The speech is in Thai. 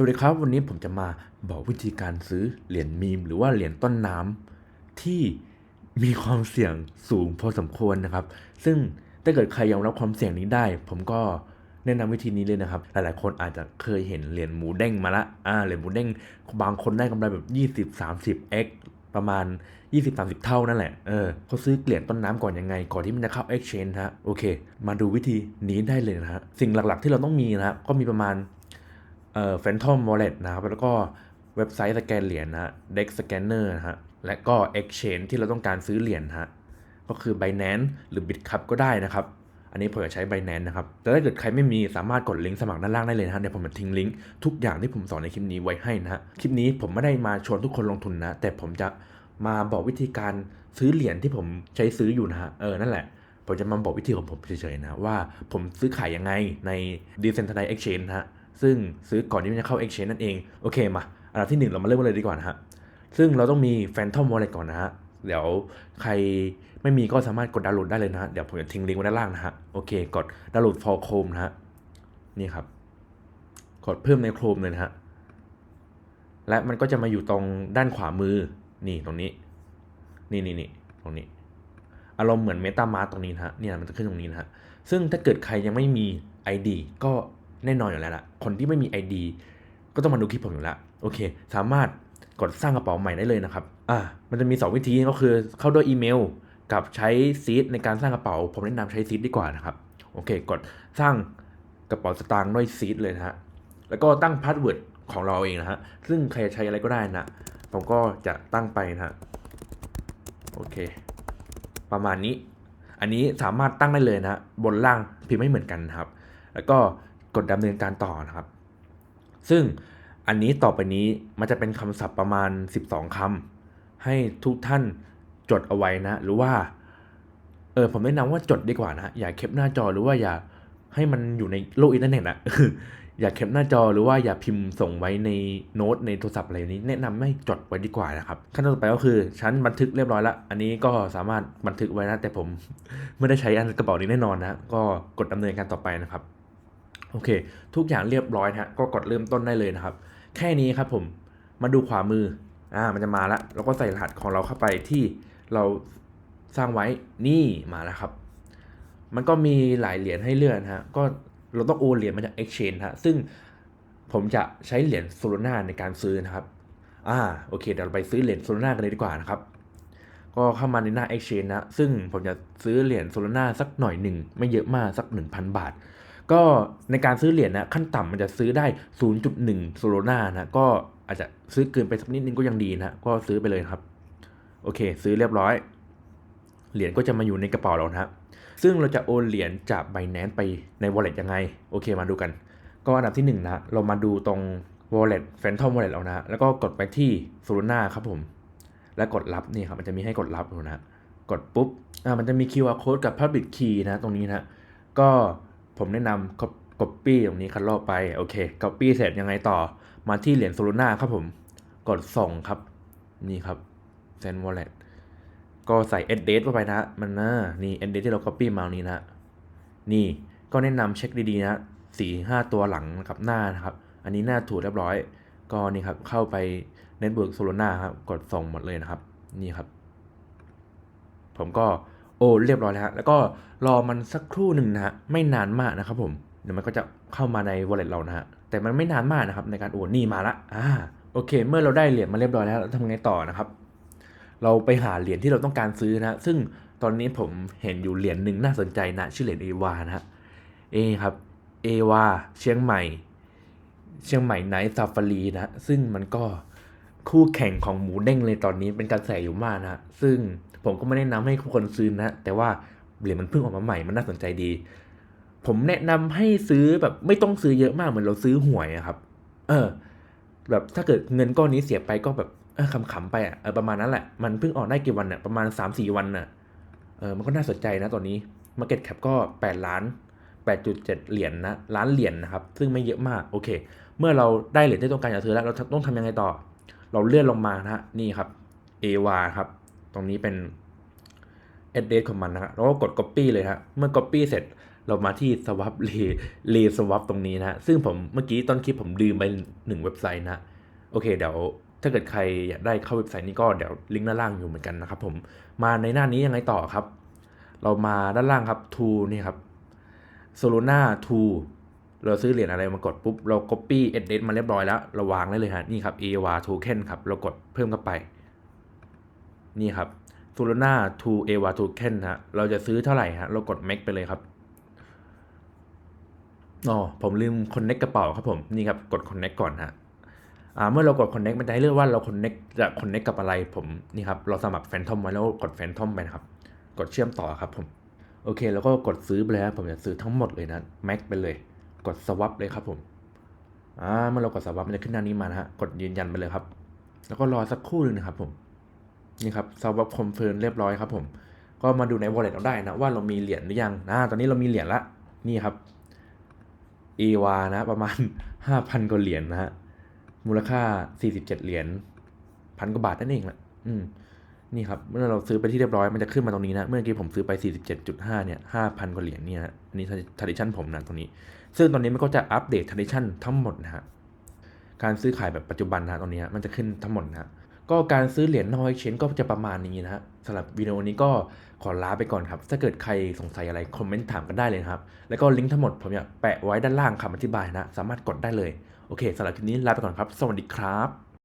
วัสดีครับ วันนี้ผมจะมาบอกวิธีการซื้อเหรียญมีม หรือว่าเหรียญต้นน้ำที่มีความเสี่ยงสูงพอสมควรนะครับ ซึ่งถ้าเกิดใครยอมรับความเสี่ยงนี้ได้ ผมก็แนะนำวิธีนี้เลยนะครับ หลายๆ คนอาจจะเคยเห็นเหรียญหมูเด้งมาละอ่าเหรียญหมูเด้งบางคนได้กำไรแบบ 20 30 x ประมาณ 20-30 เท่านั่นแหละ เออเขาซื้อเหรียญต้นน้ำก่อนยังไง ก่อนที่มันจะเข้า exchange ฮะ โอเค มาดูวิธีนี้ได้เลยนะฮะ สิ่งหลักๆที่เราต้องมีนะฮะ ก็มีประมาณ เอ่อ Phantom Wallet นะครับ แล้วก็เว็บไซต์สแกนเหรียญนะฮะ Dex Scanner นะฮะ และก็ Exchange ที่เราต้องการซื้อเหรียญฮะ ก็คือ Binance หรือ Bitcup ก็ได้นะครับ อันนี้ผมจะใช้ Binance นะครับ แต่ถ้าเกิดใครไม่มีสามารถกดลิงก์สมัครด้านล่างได้เลยนะฮะ เดี๋ยวผมจะทิ้งลิงก์ทุกอย่างที่ผมสอนในคลิปนี้ไว้ให้นะฮะ คลิปนี้ผมไม่ได้มาชวนทุกคนลงทุนนะ แต่ผมจะมาบอกวิธีการซื้อเหรียญที่ผมใช้ซื้ออยู่นะฮะ เออ นั่นแหละผมจะมาบอกวิธีของผมเฉยๆนะว่าผมซื้อขายยังไงใน Decentralized Exchange นะฮะ ซึ่งซื้อก่อนที่จะเข้า Exchange นั่นเอง โอเคมา อันดับที่หนึ่งเรามาเริ่มกันเลยดีกว่านะฮะ ซึ่งเราต้องมี Phantom Wallet ก่อนนะฮะ เดี๋ยวใครไม่มีก็สามารถกดดาวน์โหลดได้เลยนะฮะ เดี๋ยวผมจะทิ้งลิงก์ไว้ด้านล่างนะฮะ โอเค กดดาวน์โหลด for Chrome นะฮะ นี่ครับ กดเพิ่มใน Chrome เลยนะฮะ และมันก็จะมาอยู่ตรงด้านขวามือ นี่ตรงนี้ นี่นี่นี่ตรงนี้ อารมณ์เหมือน MetaMask ตรงนี้นะฮะ เนี่ยมันจะขึ้นตรงนี้นะฮะ ซึ่งถ้าเกิดใครยังไม่มี ID ก็ แน่นอนอยู่แล้วล่ะ คนที่ไม่มี ID ก็ต้องมาดูคลิปผมอยู่แล้ว โอเค สามารถกดสร้างกระเป๋าใหม่ได้เลยนะครับ อ่า มันจะมี 2 วิธีก็คือเข้าด้วยอีเมล กับใช้ซีดในการสร้างกระเป๋า ผมแนะนำใช้ซีดดีกว่านะครับ โอเค กดสร้างกระเป๋าสตางค์ด้วยซีดเลยนะฮะ แล้วก็ตั้งพาสเวิร์ดของเราเองนะฮะ ซึ่งใครจะใช้อะไรก็ได้นะ ผมก็จะตั้งไปนะฮะ โอเค ประมาณนี้ อันนี้สามารถตั้งได้เลยนะฮะบนล่างพิมพ์ไม่เหมือนกันนะครับ แล้วก็ กดดำเนินการต่อนะครับ ซึ่งอันนี้ต่อไปนี้มันจะเป็นคำศัพท์ประมาณ 12คำให้ทุกท่านจดเอาไว้นะ หรือว่าเออผมแนะนำว่าจดดีกว่านะ อย่าแคปหน้าจอหรือว่าอย่าให้มันอยู่ในโลกอินเทอร์เน็ตอะอย่าแคปหน้าจอหรือว่าอย่าพิมพ์ส่งไว้ในโน้ตในโทรศัพท์อะไรนี้ แนะนำให้จดไว้ดีกว่านะครับ ขั้นตอนต่อไปก็คือฉันบันทึกเรียบร้อยล้วอันนี้ก็สามารถบันทึกไว้นะแต่ผมไม่ได้ใช้อันกระเป๋านี้แน่นอนนะ ก็กดดำเนินการต่อไปนะครับ โอเค ทุกอย่างเรียบร้อยฮะก็กดเริ่มต้นได้เลยนะครับ แค่นี้ครับผมมาดูขวามืออ่ามันจะมาแล้วเราก็ใส่รหัสของเราเข้าไปที่เราสร้างไว้นี่มาแล้วครับ มันก็มีหลายเหรียญให้เลือกนฮะก็เราต้องโอนเหรียญมาจาก Exchange ฮะซึ่งผมจะใช้เหรียญโซลาร่าในการซื้อนะครับอ่าโอเคเดี๋ยวเราไปซื้อเหรียญโซลาร่ากันเลยดีกว่านะครับก็เข้ามาในหน้า Exchange นะ ซึ่งผมจะซื้อเหรียญโซลาร่าสักหน่อยหนึ่ง ไม่เยอะมากสัก 1,000 บาท ก็ในการซื้อเหรียญนะขั้นต่ำมันจะซื้อได้ 0.1โซโลนานะก็อาจจะซื้อเกินไปสักนิดนึงก็ยังดีนะก็ซื้อไปเลยครับ โอเค ซื้อเรียบร้อย เหรียญก็จะมาอยู่ในกระเป๋าเรานะซึ่งเราจะโอนเหรียญจาก Binance ไปใน wallet ยังไง โอเคมาดูกัน ก็อันดับที่1นะเรามาดูตรง wallet Phantom wallet เรานะแล้วก็กดไปที่ Solana ครับผม แล้วกดรับนี่ครับมันจะมีให้กดรับนะกดปุ๊บอ่ามันจะมี QR code กับ public key นะตรงนี้นะก็ ผมแนะนำ copy ตรงนี้คัดลอกไป โอเค copy เสร็จยังไงต่อ มาที่เหรียญ Solana ครับผม กดส่งครับ นี่ครับ send wallet ก็ใส่ address เข้าไปนะ มันนะนี่ address ที่เรา copy มาตรงนี้นะ นี่ ก็แนะนำเช็คดีๆนะสี่ห้าตัวหลังกับหน้านะครับ อันนี้หน้าถูกเรียบร้อย ก็นี่ครับ เข้าไป Network Solana ครับ กดส่งหมดเลยนะครับ นี่ครับ ผมก็ โอ้เรียบร้อยแล้วฮะแล้วก็รอมันสักครู่หนึ่งนะฮะไม่นานมากนะครับผมเดี๋ยวมันก็จะเข้ามาใน wallet เรานะฮะแต่มันไม่นานมากนะครับในการโอนนี่มาละอ่าโอเค เมื่อเราได้เหรียญมาเรียบร้อยแล้วเราทำไงต่อนะครับ เราไปหาเหรียญที่เราต้องการซื้อนะซึ่งตอนนี้ผมเห็นอยู่เหรียญหนึ่งน่าสนใจนะ ชื่อเหรียญเอวานะฮะเอครับเอวาเชียงใหม่ เชียงใหม่ไนท์ซาฟารีนะซึ่งมันก็ คู่แข่งของหมูเด้งเลยตอนนี้เป็นกระแสอยู่มากนะซึ่งผมก็ไม่แนะนำให้ทุกคนซื้อนะ แต่ว่าเหรียญมันเพิ่งออกมาใหม่มันน่าสนใจดี ผมแนะนำให้ซื้อแบบไม่ต้องซื้อเยอะมากเหมือนเราซื้อหวยอะครับ เออ แบบถ้าเกิดเงินก้อนนี้เสียไปก็แบบเออขำๆไปอะเออประมาณนั้นแหละ มันเพิ่งออกได้กี่วันอะประมาณ3าสี่วันอะเออมันก็น่าสนใจนะตอนนี้ Market Cap ก็ 8 ล้าน 8.7 เหรียญนะล้านเหรียญนะครับ ซึ่งไม่เยอะมากโอเค เมื่อเราได้เหรียญที่ต้องการจะซื้อแล้วเราต้องทำยังไงต่อ เราเลื่อนลงมานะฮะนี่ครับ a w a ครับ ตรงนี้เป็น address ของมันนะฮะเราก็กด copy เลยฮะเมื่อ copy เสร็จเรามาที่ swap เลเล swap ตรงนี้นะฮะซึ่งผมเมื่อกี้ต้นคลิปผมลืมไปหนึ่งเว็บไซต์นะ โอเค เดี๋ยวถ้าเกิดใครอยากได้เข้าเว็บไซต์นี้ก็เดี๋ยวลิงก์ด้านล่างอยู่เหมือนกันนะครับผมมาในหน้านี้ยังไงต่อครับ เรามาด้านล่างครับ to นี่ครับ solana to เราซื้อเหรียญอะไรมากดปุ๊บ เรา copy address มาเรียบร้อยแล้ว เราวางได้เลยฮะ นี่ครับ AWA token ครับ เรากดเพิ่มเข้าไป นี่ครับ solana to AWA token ฮะ เราจะซื้อเท่าไหร่ฮะ เรากด make ไปเลยครับ อ๋อ ผมลืม connect กระเป๋าครับผม นี่ครับ กด connect ก่อนฮะอ่าเมื่อเรากด connect มันจะให้เลือกว่าเรา connect จะ connect กับอะไร ผม นี่ครับ เราสมัคร phantom ไว้แล้วกด phantom ไปนะครับ กดเชื่อมต่อครับผม โอเค แล้วก็กดซื้อไปเลยครับผมจะซื้อทั้งหมดเลยนะ max ไปเลย กด swap เลยครับผมอ่าเมื่อเรากด swap มันจะขึ้นหน้านี้มานะฮะกดยืนยันไปเลยครับ แล้วก็รอสักครู่หนึงนะครับผมนี่ครับ swap confirm เรียบร้อยครับผมก็มาดูใน wallet เราได้นะว่าเรามีเหรียญหรือยังนะตอนนี้เรามีเหรียญละนี่ครับเอวานะประมาณ 5,000กว่าเหรียญนะฮะมูลค่า 47 เหรียญพันกว่าบาทนั่นเองแหละอืม นี่ครับเมื่อเราซื้อไปที่เรียบร้อยมันจะขึ้นมาตรงนี้นะ เมื่อกี้ผมซื้อไป 47.5 เนี่ย 5,000 กว่าเหรียญเนี่ยอันนี้ท r a d i t i o n ผมนะตรงนี้ ซึ่งตอนนี้มันก็จะอัปเดต t r a d i t i o n ทั้งหมดนะฮะ การซื้อขายแบบปัจจุบันนะตรงนี้มันจะขึ้นทั้งหมดนะก็การซื้อเหรียญนอยเชนก็จะประมาณนี้นะฮะสำหรับวิดีโอนี้ก็ขอลาไปก่อนครับ ถ้าเกิดใครสงสัยอะไรคอมเมนต์ถามกันได้เลยครับ แล้วก็ลิงก์ทั้งหมดผมจะแปะไว้ด้านล่างคำอธิบายนะ สามารถกดได้เลย โอเคสำหรับคลิปนี้ลาไปก่อนครับ สวัสดีครับ